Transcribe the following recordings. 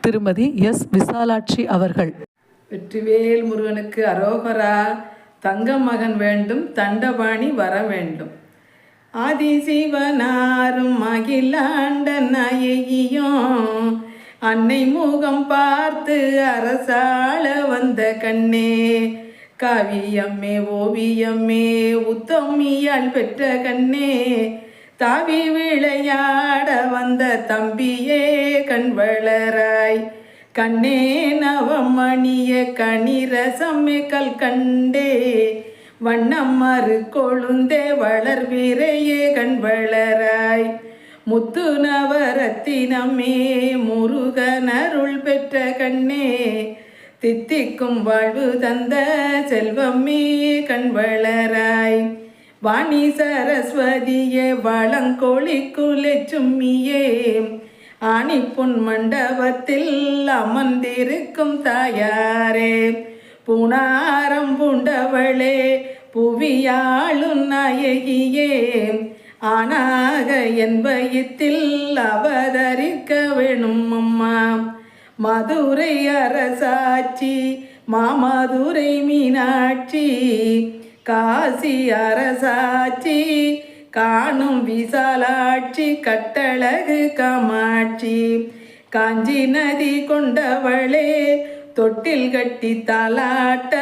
திருமதி எஸ். விசாலாட்சி அவர்கள். வெற்றிவேல் முருகனுக்கு அரோகரா தங்க மகன் வேண்டும் தண்டபாணி வர வேண்டும். ஆதிசிவனாரும் அகிலாண்ட நாயகியும் அன்னை முகம் பார்த்து அரசாள வந்த கண்ணே. காவியம்மே ஓவியம்மே உத்தமியால் பெற்ற கண்ணே. தாவி விளையா வந்த தம்பியே கண் வளராய். கண்ணே நவமணிய கணிரசமே கல் கண்டே. வண்ணம் மறு கொழுந்தே வளர்விரையே கண் வளராய். முத்து நவரத்தினமே முருகனருள் பெற்ற கண்ணே. தித்திக்கும் வாழ்வு தந்த செல்வமே கண் வளராய். வாணி சரஸ்வதியே வளங்கோழி குலை சும்மியே. ஆணி பொன் மண்டபத்தில் அமர்ந்திருக்கும் தாயாரே புனாரம் பூண்டவளே புவியாளும் நாயகியே. ஆனாக என் வயித்தில் அவதரிக்க வேணும் அம்மா. மதுரை அரசாட்சி மாமதுரை மீனாட்சி. காசி அரசாட்சி காணும் விசாலாட்சி கட்டழகு காமாட்சி. காஞ்சி நதி கொண்டவளே தொட்டில் கட்டி தாலாட்ட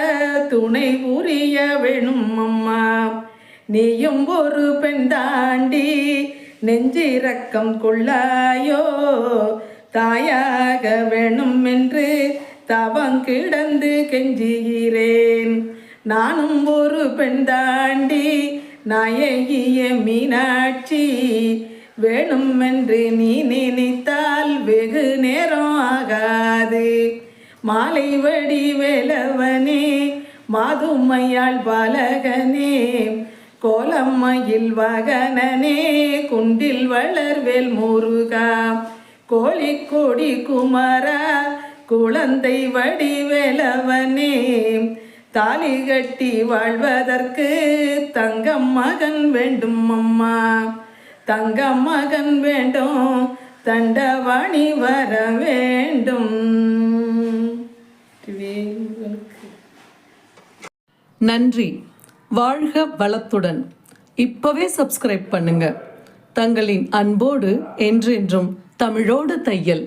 துணை புரிய வேணும் அம்மா. நீயும் ஒரு பெண் தாண்டி நெஞ்சிரக்கம் கொள்ளாயோ? தாயாக வேணும் என்று தவம் கிடந்து கெஞ்சுகிறேன். நானும் ஒரு பெண் தாண்டி நாயகிய மீனாட்சி. வேணும் என்று நீ நினைத்தால் வெகு நேரம் ஆகாது. மாலை வடி வேலவனே மாதுமையாள் பாலகனே. கோலம்மையில் வகனனே குண்டில் வளர்வேல் முருகா. கோழி கொடி குமரா குழந்தை வடிவேலவனே தாலி கட்டி வாழ்வதற்கு தங்கம் மகன் வேண்டும் அம்மா. தங்கம் மகன் வேண்டும் தண்டவாணி வர வேண்டும். நன்றி. வாழ்க வளத்துடன். இப்பவே சப்ஸ்கிரைப் பண்ணுங்க. தங்களின் அன்போடு என்றென்றும் தமிழோடு தையல்.